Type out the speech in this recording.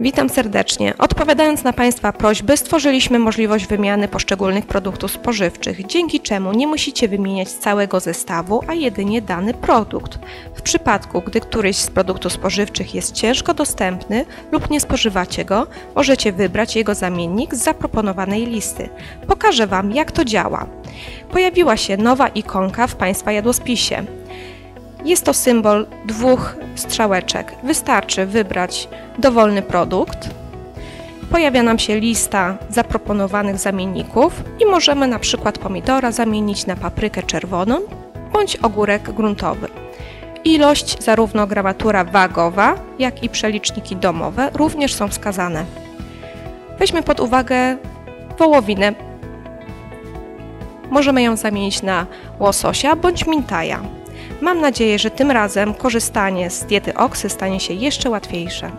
Witam serdecznie. Odpowiadając na Państwa prośby, stworzyliśmy możliwość wymiany poszczególnych produktów spożywczych, dzięki czemu nie musicie wymieniać całego zestawu, a jedynie dany produkt. W przypadku, gdy któryś z produktów spożywczych jest ciężko dostępny lub nie spożywacie go, możecie wybrać jego zamiennik z zaproponowanej listy. Pokażę Wam, jak to działa. Pojawiła się nowa ikonka w Państwa jadłospisie. Jest to symbol dwóch strzałeczek. Wystarczy wybrać dowolny produkt. Pojawia nam się lista zaproponowanych zamienników i możemy na przykład pomidora zamienić na paprykę czerwoną bądź ogórek gruntowy. Ilość, zarówno gramatura wagowa, jak i przeliczniki domowe również są wskazane. Weźmy pod uwagę wołowinę. Możemy ją zamienić na łososia bądź mintaja. Mam nadzieję, że tym razem korzystanie z diety OXY stanie się jeszcze łatwiejsze.